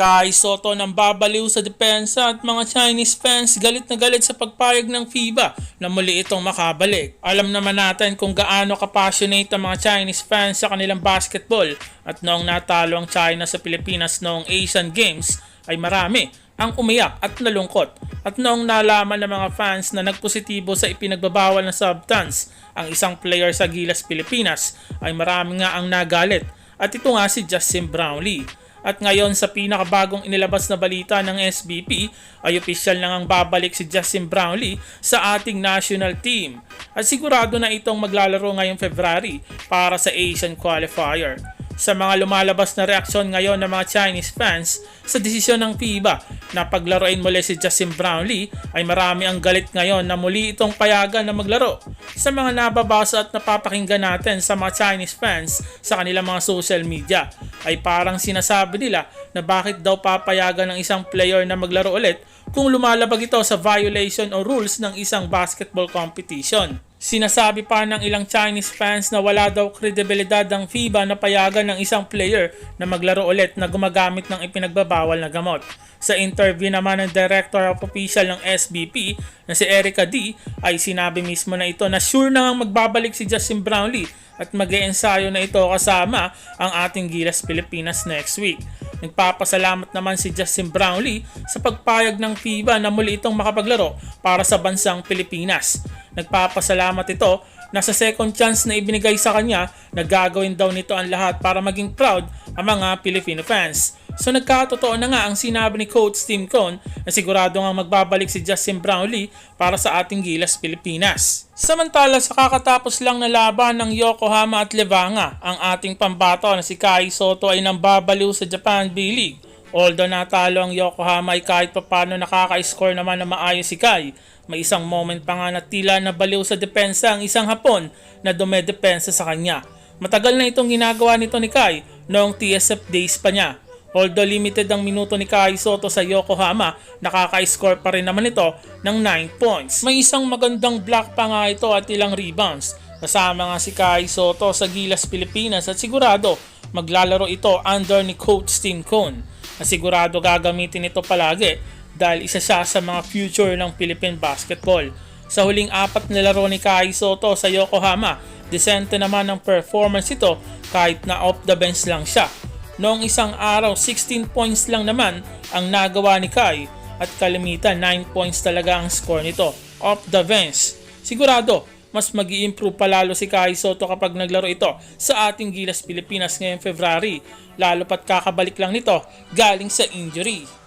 Kai Soto nang babaliw sa depensa at mga Chinese fans galit na galit sa pagpayag ng FIBA na muli itong makabalik. Alam naman natin kung gaano kapassionate ang mga Chinese fans sa kanilang basketball at noong natalo ang China sa Pilipinas noong Asian Games ay marami ang umiyak at nalungkot. At noong nalaman ng mga fans na nagpositibo sa ipinagbabawal na substance ang isang player sa Gilas Pilipinas ay marami nga ang nagalit. At ito nga si Justin Brownlee. At ngayon sa pinakabagong inilabas na balita ng SBP ay opisyal na ngang babalik si Justin Brownlee sa ating national team. At sigurado na itong maglalaro ngayong February para sa Asian Qualifier. Sa mga lumalabas na reaksyon ngayon ng mga Chinese fans sa desisyon ng FIBA na paglaruin muli si Justin Brownlee ay marami ang galit ngayon na muli itong payagan na maglaro. Sa mga nababasa at napapakinggan natin sa mga Chinese fans sa kanilang mga social media ay parang sinasabi nila na bakit daw papayagan ng isang player na maglaro ulit kung lumalabag ito sa violation o rules ng isang basketball competition. Sinasabi pa ng ilang Chinese fans na wala daw kredibilidad ang FIBA na payagan ng isang player na maglaro ulit na gumagamit ng ipinagbabawal na gamot. Sa interview naman ng Director of Official ng SBP na si Erica D ay sinabi mismo na ito na sure na magbabalik si Justin Brownlee at mag ensayo na ito kasama ang ating Gilas Pilipinas next week. Nagpapasalamat naman si Justin Brownlee sa pagpayag ng FIBA na muli itong makapaglaro para sa bansang Pilipinas. Nagpapasalamat ito na sa second chance na ibinigay sa kanya, nagagawin daw nito ang lahat para maging proud ang mga Filipino fans. So nagkatotoo na nga ang sinabi ni Coach Tim Cone na sigurado nga magbabalik si Justin Brownlee para sa ating Gilas Pilipinas. Samantala sa kakatapos lang na laban ng Yokohama at Levanga, ang ating pambato na si Kai Soto ay nang babaliw sa Japan B-League. Although natalo ang Yokohama ay kahit papano nakaka-score naman na maayos si Kai. May isang moment pa nga na tila nabaliw sa depensa ang isang Hapon na dumedepensa sa kanya. Matagal na itong ginagawa nito ni Kai noong TSF days pa niya. Although limited ang minuto ni Kai Soto sa Yokohama, nakaka-score pa rin naman ito ng 9 points. May isang magandang block pa nga ito at ilang rebounds. Kasama nga si Kai Soto sa Gilas Pilipinas at sigurado maglalaro ito under ni Coach Tim Cone. Na sigurado gagamitin ito palagi dahil isa siya sa mga future ng Philippine basketball. Sa huling apat na laro ni Kai Soto sa Yokohama, desente naman ang performance ito kahit na off the bench lang siya. Noong isang araw, 16 points lang naman ang nagawa ni Kai at kalimitan 9 points talaga ang score nito off the bench. Sigurado, mas mag improve palalo si Kai Soto kapag naglaro ito sa ating Gilas Pilipinas ngayong February, lalo pat kakabalik lang nito galing sa injury.